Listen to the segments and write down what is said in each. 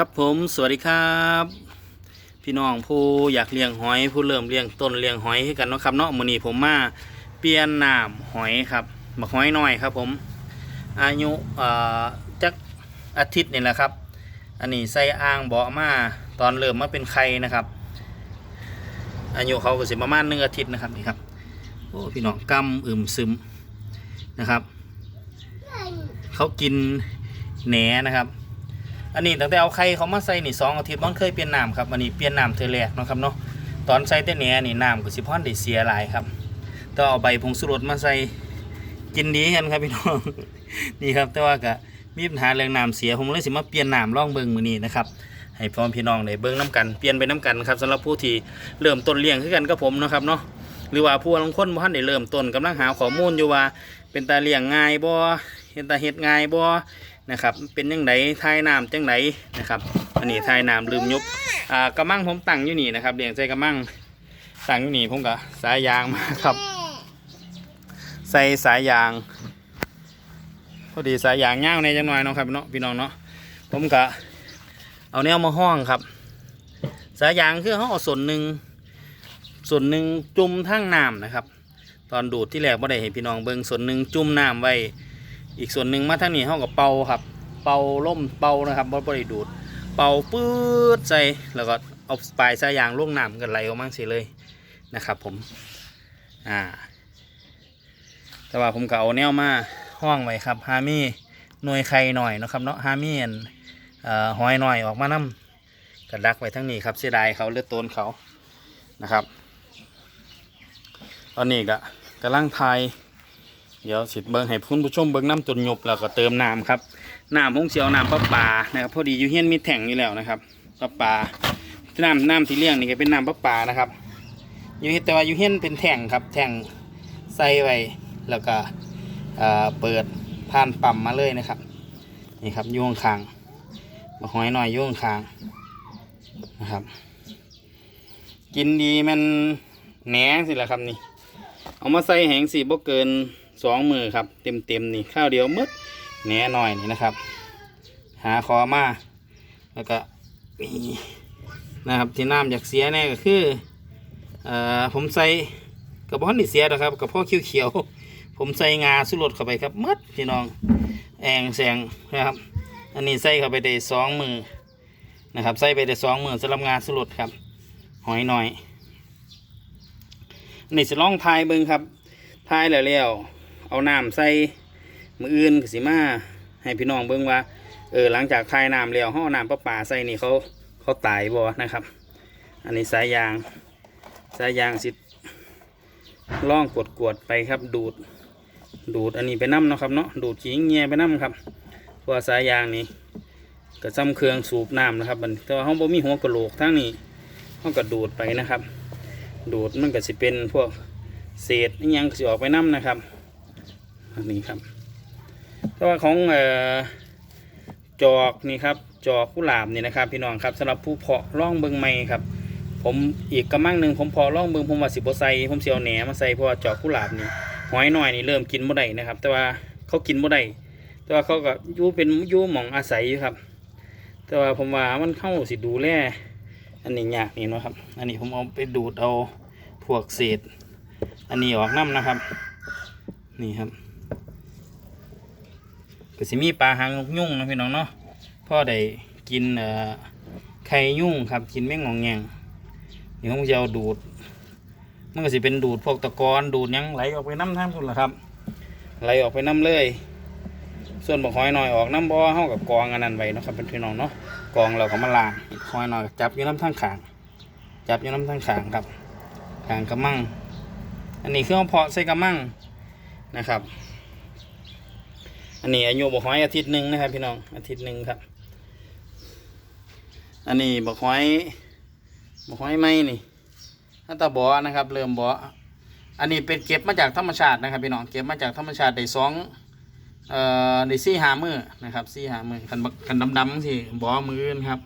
ครับผมสวัสดีครับ พี่น้องผู้อยากเลี้ยงหอยผู้เริ่มเลี้ยงต้นเลี้ยงหอยให้กันเนาะครับเนาะมือนี้ผมมาเปลี่ยนน้ำหอยครับบักหอยน้อยครับ ผมอายุจักอาทิตย์นี่แหละครับ อันนี้ใส่อ่างเบาะมาตอนเริ่มมาเป็นไข่นะครับ อายุเขาก็สิประมาณหนึ่งอาทิตย์นะครับนี่ครับโอ้พี่น้องกำอึมซึมนะครับ เขากินแหนนะครับ อันนี้ตั้งแต่เอาไข่เขามาใส่นี่สองอาทิตย์มันเคยเปลี่ยนน้ำครับอันนี้เปลี่ยนน้ำเทอแรกเนาะครับเนาะตอนใส่แต่แหนนี่น้ำก็สิพอนได้เสียหลายครับต้องเอาใบผงสุรสมาใส่กินดีกันครับพี่น้องนี่ครับแต่ว่าก็มีปัญหาเรื่องน้ำเสียผมเลยสิมาเปลี่ยนน้ำร่องเบิงมือนี้นะครับให้พร้อมพี่น้องได้เบิ้งน้ำกันเปลี่ยนไปน้ำกันครับสำหรับผู้ที่เริ่มต้นเลี้ยงขึ้นกันกับผมนะครับเนาะหรือว่าผู้ลางคนบ่ทันได้เริ่มต้นกำลังหาข้อมูลอยู่ว่าเป็นตาเลี้ยงง่ายบ่เห็นตาเฮ็ดง่ายบ่ นะครับ เป็นยังไงทายน้ำจังไดนะครับอันนี้ทายน้ำลืมยุบอ่ากระมังผมตั้งอยู่นี่นะครับเลี้ยงใส่กระมังตั้งอยู่นี่ผมก็สายยางมาครับ ใส่สายยางพอดีสายยางย่างในจังหน่อยเนาะครับเนาะพี่น้องเนาะผมก็เอาแนวมาห้องครับ สายยางคือเขาเอาส่วนหนึ่งส่วนหนึ่งจุ่มทั้งน้ำนะครับ ตอนดูดที่แรกบ่ได้เห็นพี่น้องเบิ่งส่วนหนึ่งจุ่มน้ำไว้ อีกส่วนหนึ่งมาทางนี้เฮากับเป่าครับ เป่าล่มเป่านะครับบ่บ่ได้ดูด เป่าปื๊ดใส่แล้วก็เอาปลายสายยางลงน้ำกันไหลออกมาสิเลยนะครับ ผม อ่า แต่ว่าผมก็เอาแนวมาห้องไว้ครับฮามี่หน่วยไข่หน่อยนะครับเนาะฮามี่อันหอยหน่อยออกมานํกระดักไว้ทั้งนี้ครับเสียดายเขาเลือดต้นเขานะครับ ตอนนี้ก็กำลังทาย ดี๋ยวสิเบิ้งให้คุณผู้ชมเบิ้งน้ำจนหยบแล้วก็เติมน้ำครับน้ำพงเสียวน้ำประปานะครับพอดีอยู่เฮียนมีแท่งอยู่แล้วนะครับประปาน้ำน้ำที่เลี้ยงนี่ก็เป็นน้ำประปานะครับอยู่เฮ็ดแต่ว่าอยู่เฮียนเป็นแท่งครับแท่งใส่ไว้แล้วก็เอ่อเปิดผ่านปั๊มมาเลยนะครับนี่ครับยุ่ข้างคางมาหอยหน่อยยุ่ข้างคางนะครับ กินดีมันแหนงสิละครับนี่เอามาใส่แหงสีบ่เกิน สองมือครับ เต็มเต็มๆนี่ข้าวเดียวมืดแหน่หน่อยนี่นะครับ หาคอมาแล้วก็นี่นะครับที่น้ำอยากเสียแน่ก็คือเอ่อผมใส่กระเพาะนี่เสียนะครับกระเพาะเขียวๆผมใส่งาสุรสเข้าไปครับมืดพี่น้องแองแสงนะครับ อันนี้ใส่เข้าไปได้สองมือนะครับใส่ไปได้สองมือสำหรับงาสุรสครับ หอยหน่อยนี่จะลองทายเบิ่งครับทายแล้วแล้ว เอาน้ำใส่มืออื่นสิมาให้พี่น้องเบิ่งว่าเออหลังจากทายน้ำแล้วห่อน้ำประปาใส่นี่เขาเขาตายบ่นะครับ อันนี้สายยางสายยางสิล่องกดกวดไปครับดูด ดูดอันนี้ไปน้ำเนาะครับเนาะดูดขี้เงียไปน้ำครับเพราะสายยางนี่ก็ซ้ำเครื่องสูบน้ำนะครับมันแต่ว่าเขาบ่มีหัวกระโหลกทั้งนี้เขาก็ดูดไปนะครับ ดูดมันก็สิเป็นพวกเศษยังสิออกไปน้ำนะครับ นี้ครับ แต่ว่าของเอ่อจอกนี่ครับ จอกกุหลาบนี่นะครับ พี่น้องครับสำหรับผู้เพาะร่องเบิงไม้ครับ ผมอีกกระมังหนึ่งผมเพอร่องเบิงผมว่าสิบใส่ผมเสียวแหนมาใส่เพราะว่าจอกกุหลาบนี่หอยหน่อยนี่เริ่มกินบ่ได้นะครับ แต่ว่าเขากินบ่ได้แต่ว่าเขาก็ยู่เป็นยู่หมองอาศัยอยู่ครับ แต่ว่าผมว่ามันเข้าสิดูแลอันนี้ยากนี่นะครับ อันนี้ผมเอาไปดูดเอาพวกเศษ อันนี้ออกน้ำนะครับ นี่ครับ ก็สิมีปลาหางนกยุ่งนะพี่น้องเนาะพ่อได้กินไข่ยุ่งครับกินแมงงองแงงนี่ผมจะเอาดูด มันก็สิเป็นดูดพวกตะกอนดูดยังไหลออกไปน้ำท่านคุณล่ะครับ ไหลออกไปน้ำเลย ส่วนบกหอยหน่อยออกน้ำบ่อเฮากับกองอันนั้นไว้นะครับเป็นพี่น้องเนาะกองเราก็มาลางคอยหน่อยจับอยู่น้ำทั้งขาง จับอยู่น้ำทั้งขางครับขางกระมัง อันนี้เครื่องเพาะใส่กระมังนะครับ อันนี้อายุบกห้อยอาทิตย์หนึ่งนะครับ พี่น้องอาทิตย์หนึ่งครับ อันนี้บกห้อยบกห้อยไม้นี่ถ้าตาบอนะครับ เริ่มบออันนี้เป็นเก็บมาจากธรรมชาตินะครับพี่น้องเก็บมาจากธรรมชาติได้สองเอ่อได้ซี่หามือนะครับซี่หามือคันบักคันดำๆสิบอมืออื่นครับ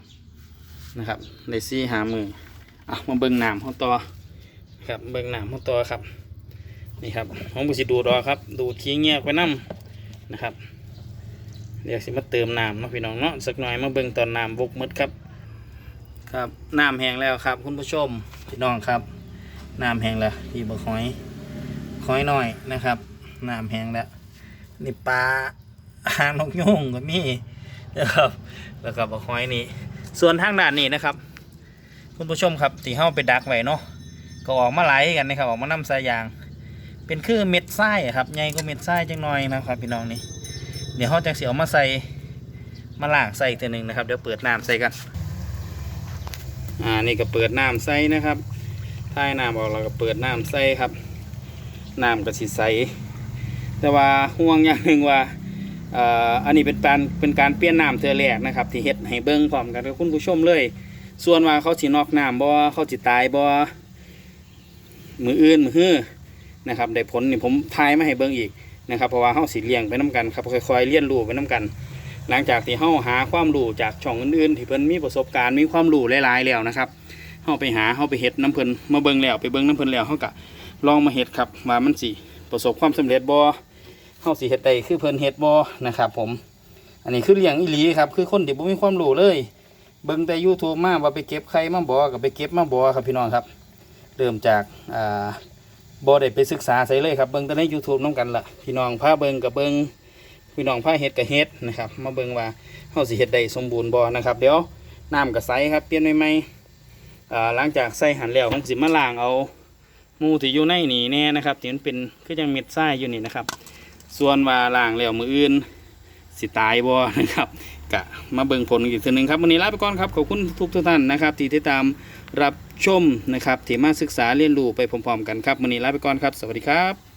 นะครับได้ซี่หามืออะมาเบิ่งน้ำเขาต่อครับเบิ่งน้ำเขาต่อครับนี่ครับผมบุสิดูดอครับ ดูดขี้เงี้ยไปน้ำ นะครับเดี๋ยวสิมาเติมน้ำเนาะพี่น้องเนาะสักหน่อยมาเบิ่งตอนน้ำบกหมดครับ ครับน้ำแห้งแล้วครับ คุณผู้ชมพี่น้องครับน้ำแห้งแล้วพี่บักหอยหอยหน้อยนะครับน้ำแห้งแล้วนี่ปลาหางนกยุงก็มีนะครับแล้วก็บักหอยนี่ส่วนทางด้านนี้นะครับ คุณผู้ชมครับที่เฮาไปดักไว้เนาะก็ออกมาไหลกันนะครับออกมานํสายยาง เป็นคือเม็ดทรายอะครับใหญ่กว่าเม็ดทรายจังหน่อยนะครับพี่น้องนี่เดี๋ยวเฮาจังสิเอามาใส่มาล้างใส่อีกตัวหนึ่งนะครับเดี๋ยวเปิดน้ำใส่กันอ่านี่ก็เปิดน้ำใส่นะครับท้ายน้ำออกเราก็เปิดน้ำใส่ครับน้ำก็สิใสแต่ว่าห่วงอย่างหนึ่งว่าอ่ออันนี้เป็นการเป็นการเปลี่ยนน้ำเทือแรกนะครับ ที่เฮ็ดให้เบิ้งพร้อมกันกับคุณผู้ชมเลย ส่วนว่าเขาสินอกน้ำบ่เขาสิตายบ่มืออื่นมือฮื้อ นะครับได้ผลนี่ผมทายมาให้เบิ้งอีกนะครับเพราะว่าเขาสิเลี้ยงไปน้กันครับค่อยๆเลี้ยนรู้ไปน้กัน หลังจากที่เฮาหาความรู้จากช่องอื่นๆ ที่เพิ่นมีประสบการณ์มีความรู้หลายๆแล้วนะครับเฮาไปหาเฮาไปเฮ็ดน้ำเพิ่นมาเบิ่งแล้วไปเบิ่งน้ำเพิ่นแล้วเฮาก็ลองมาเฮ็ดครับว่ามันสิประสบความสำเร็จบ่เฮาสิเฮ็ดได้คือเพิ่นเฮ็ดบ่นะครับ ผม อันนี้คือเลี้ยงอีหลีครับคือคนที่บ่มีความรู้เลยเบิ่งแต่ YouTube มาว่าไปเก็บไข่มาบ่ก็ไปเก็บมาบ่ครับพี่น้องครับ เริ่มจากอ่า บ่ได้ไปศึกษาใส่เลยครับเบิ่งแต่ใน YouTube นํกันล่ะพี่น้องพาเบิ่งกับเบิ่งพี่น้องผ้าเฮ็ดกับเฮ็ดนะครับ มาเบิ่งว่าเฮาสิเฮ็ดได้สมบูรณ์บ่นะครับ เดี๋ยวน้ำกับใสครับเปลี่ยนใหม่ๆอ่หลังจากใส่หันแล้วผมสิมาล้างเอามูที่อยู่ในนี่แน่นะครับที่มันเป็นคือยังเม็ดทรายอยู่นี่นะครับ ส่วนว่าล้างแล้วมืออื่น สิตายบ่นะครับกะมาเบิ่งผลอีกทีหนึงครับวันนี้ลาไปก่อนครับขอบคุณทุกทุกท่านนะครับที่ติดตามรับชมนะครับที่มาศึกษาเรียนรู้ไปพร้อมๆกันครับวันนี้ลาไปก่อนครับ สวัสดีครับ